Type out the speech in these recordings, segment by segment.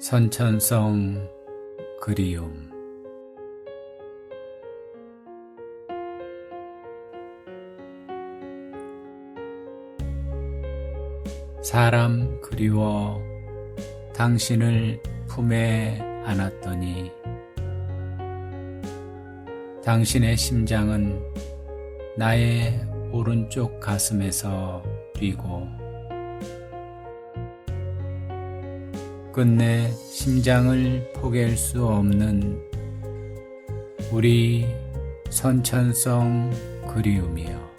선천성 그리움. 사람 그리워 당신을 품에 안았더니 당신의 심장은 나의 오른쪽 가슴에서 뛰고 끝내 심장을 포갤 수 없는 우리 선천성 그리움이여.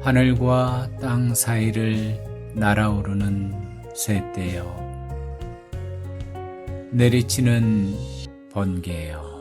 하늘과 땅 사이를 날아오르는 새떼여. 내리치는 번개여.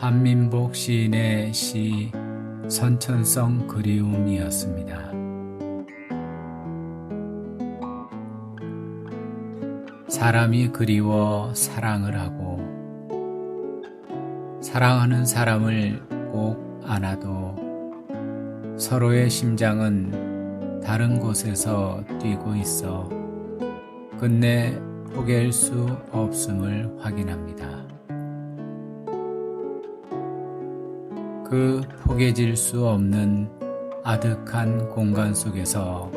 한민복 시인의 시 선천성 그리움이었습니다. 사람이 그리워 사랑을 하고 사랑하는 사람을 꼭 안아도 서로의 심장은 다른 곳에서 뛰고 있어 끝내 포기할 수 없음을 확인합니다. 그 포개질 수 없는 아득한 공간 속에서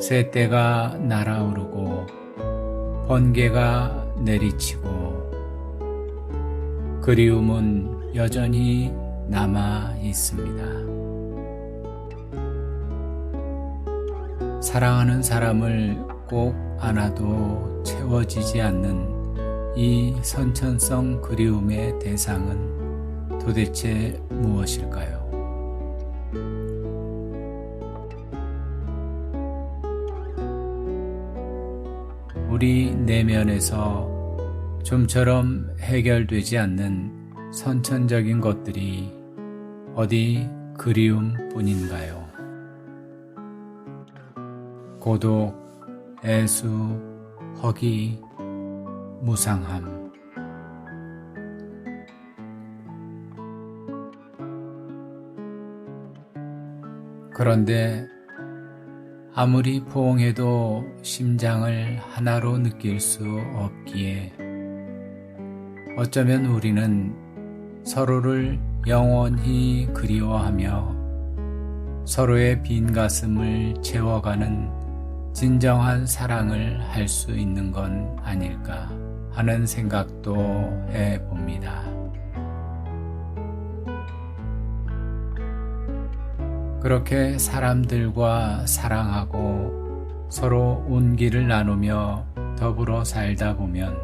새떼가 날아오르고 번개가 내리치고 그리움은 여전히 남아 있습니다. 사랑하는 사람을 꼭 안아도 채워지지 않는 이 선천성 그리움의 대상은 도대체 무엇일까요? 우리 내면에서 좀처럼 해결되지 않는 선천적인 것들이 어디 그리움 뿐인가요? 고독, 애수, 허기, 무상함. 그런데 아무리 포옹해도 심장을 하나로 느낄 수 없기에 어쩌면 우리는 서로를 영원히 그리워하며 서로의 빈 가슴을 채워가는 진정한 사랑을 할 수 있는 건 아닐까 하는 생각도 해 봅니다. 그렇게 사람들과 사랑하고 서로 온기를 나누며 더불어 살다 보면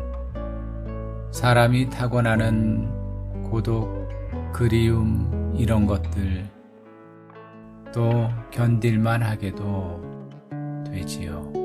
사람이 타고나는 고독, 그리움 이런 것들 또 견딜만 하게도 되지요.